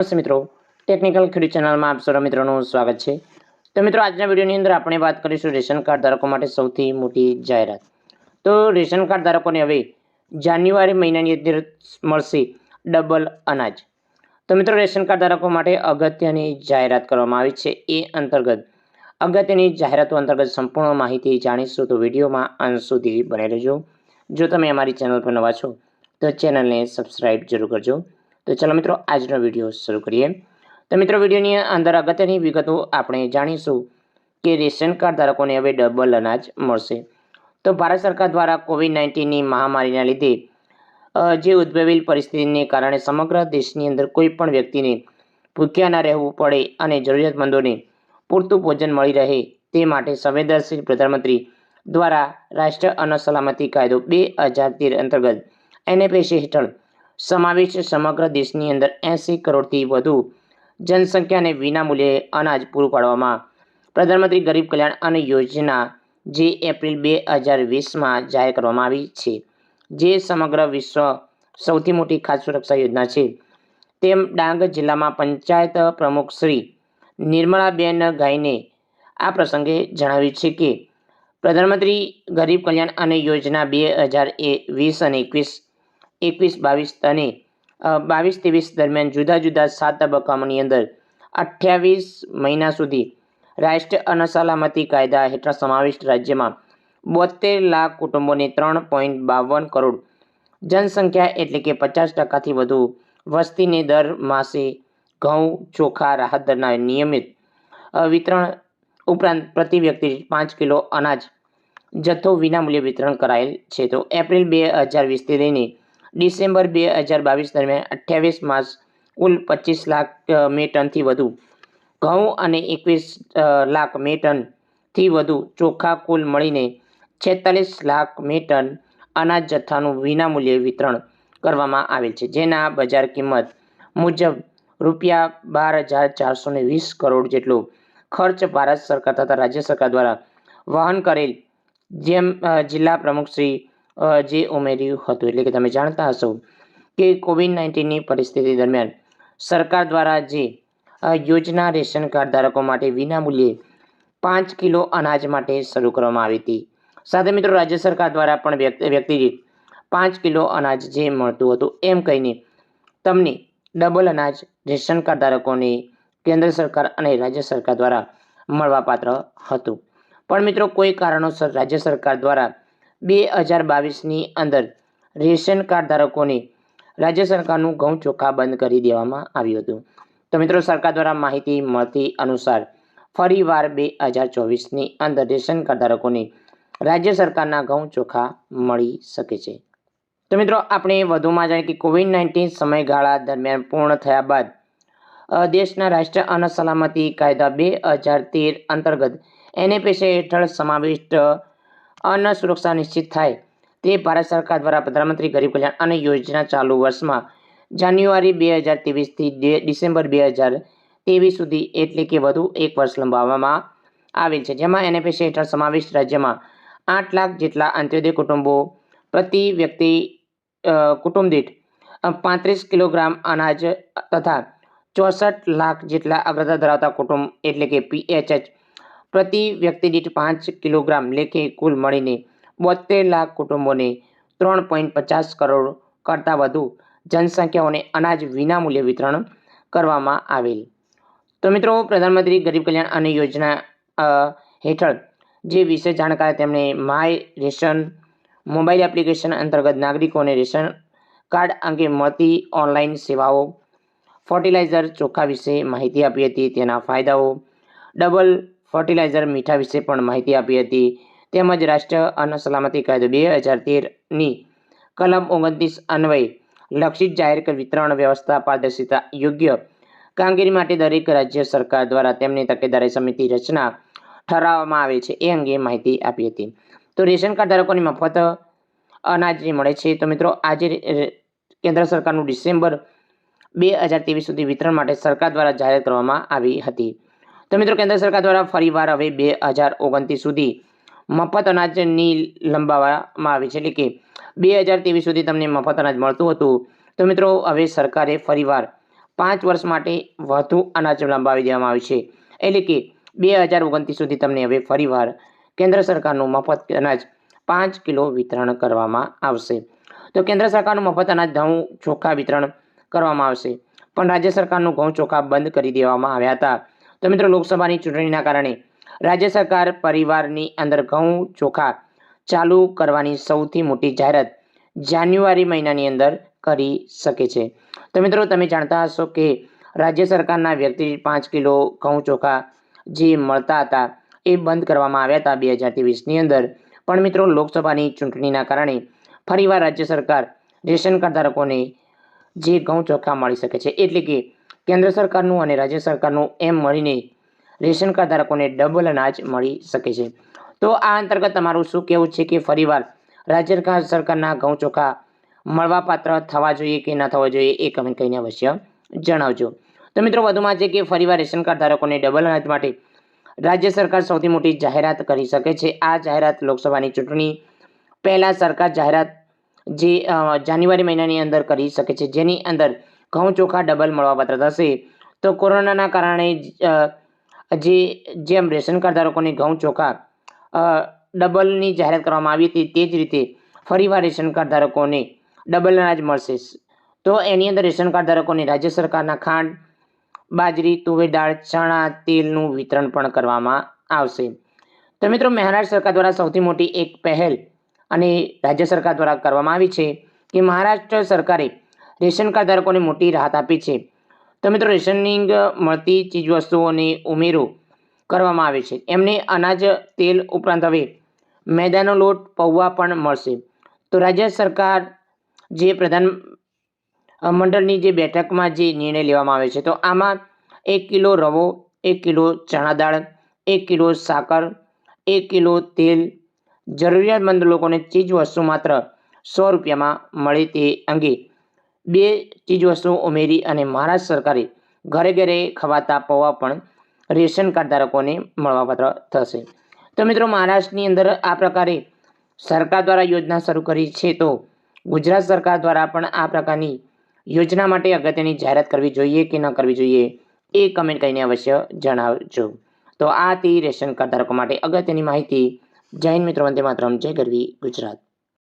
નમસ્તે મિત્રો. ટેકનિકલ ખેડૂત ચેનલમાં આપ સૌ મિત્રોનું સ્વાગત છે. તો મિત્રો, આજના વિડીયોની અંદર આપણે વાત કરીશું રેશન કાર્ડ ધારકો માટે સૌથી મોટી જાહેરાત. તો રેશન કાર્ડ ધારકોને હવે જાન્યુઆરી મહિનાની અંદર મળશે ડબલ અનાજ. તો મિત્રો, રેશન કાર્ડ ધારકો માટે અગત્યની જાહેરાત કરવામાં આવી છે. એ અંતર્ગત અગત્યની જાહેરાતો અંતર્ગત સંપૂર્ણ માહિતી જાણીશું. તો વિડીયોમાં અંત સુધી બને રહેજો. જો તમે અમારી ચેનલ પર નવા છો, તો ચેનલને સબસ્ક્રાઈબ જરૂર કરજો. તો ચાલો મિત્રો, આજનો વીડિયો શરૂ કરીએ. તો મિત્રો, વિડીયોની અંદર અગત્યની વિગતો આપણે જાણીશું કે રેશન કાર્ડ ધારકોને હવે ડબલ અનાજ મળશે. તો ભારત સરકાર દ્વારા કોવિડ નાઇન્ટીનની મહામારીના લીધે જે ઉદ્ભવેલ પરિસ્થિતિને કારણે સમગ્ર દેશની અંદર કોઈ પણ વ્યક્તિને ભૂખ્યા ન રહેવું પડે અને જરૂરિયાતમંદોને પૂરતું ભોજન મળી રહે તે માટે સંવેદનશીલ પ્રધાનમંત્રી દ્વારા રાષ્ટ્રીય અન્ન સલામતી કાયદો બે હજાર તેર અંતર્ગત એનએપીસી હેઠળ સમાવેશ સમગ્ર દેશની અંદર એંસી કરોડથી વધુ જનસંખ્યાને વિનામૂલ્યે અનાજ પૂરું પાડવામાં. પ્રધાનમંત્રી ગરીબ કલ્યાણ અન્ન યોજના જે એપ્રિલ બે હજાર વીસમાં જાહેર કરવામાં આવી છે, જે સમગ્ર વિશ્વ સૌથી મોટી ખાદ્ય સુરક્ષા યોજના છે. તેમ ડાંગ જિલ્લામાં પંચાયત પ્રમુખ શ્રી નિર્મળાબેન ગાઈને આ પ્રસંગે જણાવ્યું છે કે, પ્રધાનમંત્રી ગરીબ કલ્યાણ અન્ન યોજના બે હજાર એ વીસ અને એકવીસ એકવીસ, બાવીસ અને બાવીસ, ત્રેવીસ દરમિયાન જુદા જુદા સાત તબક્કાઓની અંદર અઠ્યાવીસ મહિના સુધી રાષ્ટ્રીય અનસલામતી કાયદા હેઠળ સમાવિષ્ટ રાજ્યમાં બોતેર લાખ કુટુંબોને ત્રણ પોઈન્ટ બાવન કરોડ જનસંખ્યા એટલે કે પચાસ ટકાથી વધુ વસ્તીને દર માસે ઘઉં, ચોખા, રાહત દરના નિયમિત વિતરણ ઉપરાંત પ્રતિ વ્યક્તિ પાંચ કિલો અનાજ જથ્થો વિનામૂલ્યે વિતરણ કરાયેલ છે. તો એપ્રિલ બે હજાર વીસથી લઈને ડિસેમ્બર બે હજાર બાવીસ દરમિયાન અઠ્યાવીસ માસ કુલ પચીસ લાખ મે ટનથી વધુ. ઘઉં અને એકવીસ લાખ મે ટનથી વધુ ચોખા કુલ મળીને છેતાલીસ લાખ મે ટન અનાજ જથ્થાનું વિનામૂલ્યે વિતરણ કરવામાં આવેલ છે. જેના બજાર કિંમત મુજબ રૂપિયા બાર હજાર ચારસો ને વીસ કરોડ જેટલો ખર્ચ ભારત સરકાર તથા રાજ્ય સરકાર દ્વારા વહન કરેલ જેમ જિલ્લા પ્રમુખશ્રી અ, જે ઉમેર્યું હતું. એટલે કે તમે જાણતા હશો કે કોવિડ નાઇન્ટીનની પરિસ્થિતિ દરમિયાન સરકાર દ્વારા જે યોજના રેશન કાર્ડ ધારકો માટે વિનામૂલ્યે પાંચ કિલો અનાજ માટે શરૂ કરવામાં આવી હતી. સાથે મિત્રો, રાજ્ય સરકાર દ્વારા પણ વ્યક્તિ દીઠ પાંચ કિલો અનાજ જે મળતું હતું એમ કહીને તમને ડબલ અનાજ રેશન કાર્ડ ધારકોને કેન્દ્ર સરકાર અને રાજ્ય સરકાર દ્વારા મળવાપાત્ર હતું. પણ મિત્રો, કોઈ કારણોસર રાજ્ય સરકાર દ્વારા બે હજાર બાવીસની અંદર રેશન કાર્ડ ધારકોને રાજ્ય સરકારનું ઘઉં ચોખા બંધ કરી દેવામાં આવ્યું હતું. તો મિત્રો, સરકાર દ્વારા માહિતી મળતી અનુસાર ફરીવાર બે હજાર ચોવીસની અંદર રેશન કાર્ડ ધારકોને રાજ્ય સરકારના ઘઉં ચોખા મળી શકે છે. તો મિત્રો, આપણે વધુમાં જાણીએ કે કોવિડ નાઇન્ટીન સમયગાળા દરમિયાન પૂર્ણ થયા બાદ દેશના રાષ્ટ્રીય અન્ન સલામતી કાયદા બે હજાર તેર અંતર્ગત એનએપીસી હેઠળ સમાવિષ્ટ અન્ન સુરક્ષા નિશ્ચિત થાય. તે ભારત સરકાર દ્વારા પ્રધાનમંત્રી ગરીબ કલ્યાણ અન્ન યોજના ચાલુ વર્ષમાં જાન્યુઆરી બે હજાર ત્રેવીસથી ડિસેમ્બર બે હજાર ત્રેવીસ સુધી એટલે કે વધુ એક વર્ષ લંબાવવામાં આવેલ છે. જેમાં એનએપીસી હેઠળ સમાવિષ્ટ રાજ્યમાં આઠ લાખ જેટલા અંત્યોદય કુટુંબો પ્રતિ વ્યક્તિ કુટુંબ દીઠ પાંત્રીસ કિલોગ્રામ અનાજ તથા ચોસઠ લાખ જેટલા અગ્રતા ધરાવતા કુટુંબ એટલે કે પીએચએચ પ્રતિ વ્યક્તિ દીઠ પાંચ કિલોગ્રામ લેખે કુલ મળીને બોતેર લાખ કુટુંબોને ત્રણ પોઈન્ટ પચાસ કરોડ કરતાં વધુ જનસંખ્યાઓને અનાજ વિનામૂલ્યે વિતરણ કરવામાં આવેલ. તો મિત્રો, પ્રધાનમંત્રી ગરીબ કલ્યાણ અન્ન યોજના હેઠળ જે વિશે જાણકાર તેમણે માય રેશન, મોબાઈલ એપ્લિકેશન અંતર્ગત નાગરિકોને રેશન કાર્ડ અંગે મળતી ઓનલાઈન સેવાઓ ફર્ટિલાઇઝર ચોખા વિશે માહિતી આપી હતી, તેના ફાયદાઓ, ડબલ ફર્ટિલાઇઝર મીઠા વિશે પણ માહિતી આપી હતી. તેમજ રાષ્ટ્રીય અન્ન સલામતી કાયદો બે હજાર તેરની કલમ ઓગણત્રીસ અન્વયે લક્ષિત જાહેર વિતરણ વ્યવસ્થા પારદર્શિતા યોગ્ય કામગીરી માટે દરેક રાજ્ય સરકાર દ્વારા તેમની તકેદારી સમિતિ રચના ઠરાવવામાં આવે છે એ અંગે માહિતી આપી હતી. તો રેશન કાર્ડ ધારકોની મફત અનાજ મળે છે, તો મિત્રો આજે કેન્દ્ર સરકારનું ડિસેમ્બર બે હજાર તેવીસ સુધી વિતરણ માટે સરકાર દ્વારા જાહેર કરવામાં આવી હતી. તો મિત્રો કેન્દ્ર સરકાર દ્વારા ફરીવાર હવે બે હજાર ઓગણત્રીસ સુધી મફત અનાજની લંબાવવામાં આવી છે. એટલે કે બે હજાર ત્રેવીસ સુધી તમને મફત અનાજ મળતું હતું. તો મિત્રો હવે સરકારે ફરીવાર પાંચ વર્ષ માટે વધુ અનાજ લંબાવી દેવામાં આવ્યું છે. એટલે કે બે હજાર ઓગણત્રીસ સુધી તમને હવે ફરીવાર કેન્દ્ર સરકારનું મફત અનાજ પાંચ કિલો વિતરણ કરવામાં આવશે. તો કેન્દ્ર સરકારનું મફત અનાજ ઘઉં ચોખા વિતરણ કરવામાં આવશે. પણ રાજ્ય સરકારનું ઘઉં ચોખા બંધ કરી દેવામાં આવ્યા હતા. તો મિત્રો લોકસભાની ચૂંટણીના કારણે રાજ્ય સરકાર પરિવારની અંદર ઘઉં ચોખા ચાલુ કરવાની સૌથી મોટી જાહેરાત જાન્યુઆરી મહિનાની અંદર કરી શકે છે. તો મિત્રો તમે જાણતા હશો કે રાજ્ય સરકારના વ્યક્તિ પાંચ કિલો ઘઉં ચોખા જે મળતા હતા એ બંધ કરવામાં આવ્યા હતા બે હજાર ત્રેવીસની અંદર. પણ મિત્રો લોકસભાની ચૂંટણીના કારણે ફરીવાર રાજ્ય સરકાર રેશન કાર્ડ ધારકોને જે ઘઉં ચોખા મળી શકે છે એટલે કે કેન્દ્ર સરકારનું અને રાજ્ય સરકારનું એમ મળીને રેશન કાર્ડ ધારકોને ડબલ અનાજ મળી શકે છે. તો આ અંતર્ગત તમારું શું કહેવું છે કે ફરીવાર રાજ્ય સરકારના ઘઉં ચોખા મળવાપાત્ર થવા જોઈએ કે ન થવા જોઈએ એ કમેન્ટ કરીને અવશ્ય જણાવજો. તો મિત્રો, વધુમાં છે કે ફરીવાર રેશન કાર્ડ ધારકોને ડબલ અનાજ માટે રાજ્ય સરકાર સૌથી મોટી જાહેરાત કરી શકે છે. આ જાહેરાત લોકસભાની ચૂંટણી પહેલાં સરકાર જાહેરાત જે જાન્યુઆરી મહિનાની અંદર કરી શકે છે. જેની અંદર ઘઉં ચોખા ડબલ મળવાપાત્ર થશે. તો કોરોનાના કારણે જે જેમ રેશન કાર્ડ ધારકોને ઘઉં ચોખા ડબલની જાહેરાત કરવામાં આવી હતી તે જ રીતે ફરીવાર રેશન કાર્ડ ધારકોને ડબલ અનાજ મળશે. તો એની અંદર રેશન કાર્ડ ધારકોને રાજ્ય સરકારના ખાંડ, બાજરી, તુવેર દાળ, ચણા, તેલનું વિતરણ પણ કરવામાં આવશે. તો મિત્રો, મહારાષ્ટ્ર સરકાર દ્વારા સૌથી મોટી એક પહેલ અને રાજ્ય સરકાર દ્વારા કરવામાં આવી છે કે મહારાષ્ટ્ર સરકારે રેશન કાર્ડ ધારકોને મોટી રાહત આપી છે. તો મિત્રો, રેશનિંગ મળતી ચીજવસ્તુઓને ઉમેરો કરવામાં આવે છે. એમને અનાજ, તેલ ઉપરાંત હવે મેદાનો લોટ, પૌવા પણ મળશે. તો રાજ્ય સરકાર જે પ્રધાન મંડળની જે બેઠકમાં જે નિર્ણય લેવામાં આવે છે, તો આમાં એક કિલો રવો, એક કિલો ચણા દાળ, એક કિલો સાકર, એક કિલો તેલ જરૂરિયાતમંદ લોકોને ચીજ વસ્તુ માત્ર સો રૂપિયામાં મળે તે અંગે બે ચીજ વસ્તુઓ ઉમેરી અને મહારાષ્ટ્ર સરકારે ઘરે ઘરે ખવાતા પૌવા પણ રેશન કાર્ડ ધારકોને મળવાપાત્ર થશે. તો મિત્રો મહારાષ્ટ્રની અંદર આ પ્રકારે સરકાર દ્વારા યોજના શરૂ કરી છે તો ગુજરાત સરકાર દ્વારા પણ આ પ્રકારની યોજના માટે અગત્યની જાહેરાત કરવી જોઈએ કે ન કરવી જોઈએ એ કમેન્ટ કરીને અવશ્ય જણાવજો. તો આ હતી રેશન કાર્ડ ધારકો માટે અગત્યની માહિતી. જૈન મિત્રો, વંદે માતરમ. જય ગરવી ગુજરાત.